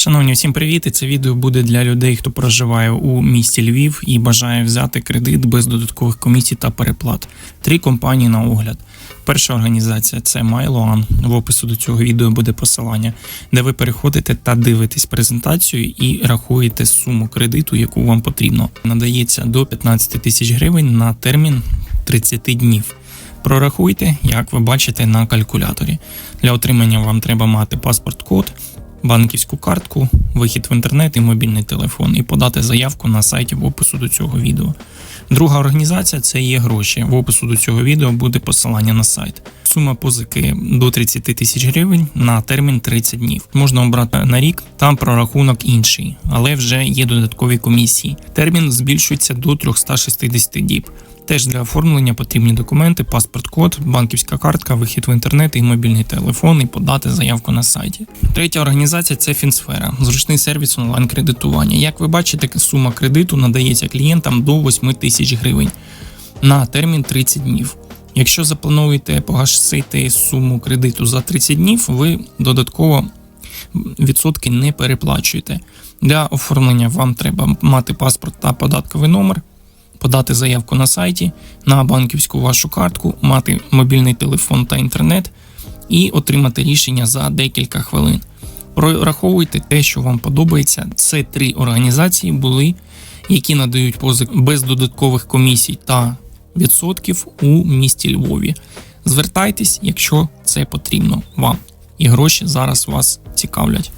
Шановні, всім привіт! І це відео буде для людей, хто проживає у місті Львів і бажає взяти кредит без додаткових комісій та переплат. Три компанії на огляд. Перша організація це MyLoan. В опису до цього відео буде посилання, де ви переходите та дивитесь презентацію і рахуєте суму кредиту, яку вам потрібно. Надається до 15 тисяч гривень на термін 30 днів. Прорахуйте, як ви бачите на калькуляторі. Для отримання вам треба мати паспорт-код, банківську картку, вихід в інтернет і мобільний телефон, і подати заявку на сайті в опису до цього відео. Друга організація це є гроші. В опису до цього відео буде посилання на сайт. Сума позики до 30 тисяч гривень на термін 30 днів. Можна обрати на рік, там прорахунок інший, але вже є додаткові комісії. Термін збільшується до 360 діб. Теж для оформлення потрібні документи, паспорт-код, банківська картка, вихід в інтернет і мобільний телефон, і подати заявку на сайті. Третя організація це Фінсфера, зручний сервіс онлайн-кредитування. Як ви бачите, сума кредиту надається клієнтам до 8 тисяч гривень на термін 30 днів. Якщо заплануєте погасити суму кредиту за 30 днів, ви додатково відсотки не переплачуєте. Для оформлення вам треба мати паспорт та податковий номер подати заявку на сайті, на банківську вашу картку, мати мобільний телефон та інтернет і отримати рішення за декілька хвилин. Прораховуйте те, що вам подобається. Це три організації були, які надають позик без додаткових комісій та відсотків у місті Львові. Звертайтесь, якщо це потрібно вам, і гроші зараз вас цікавлять.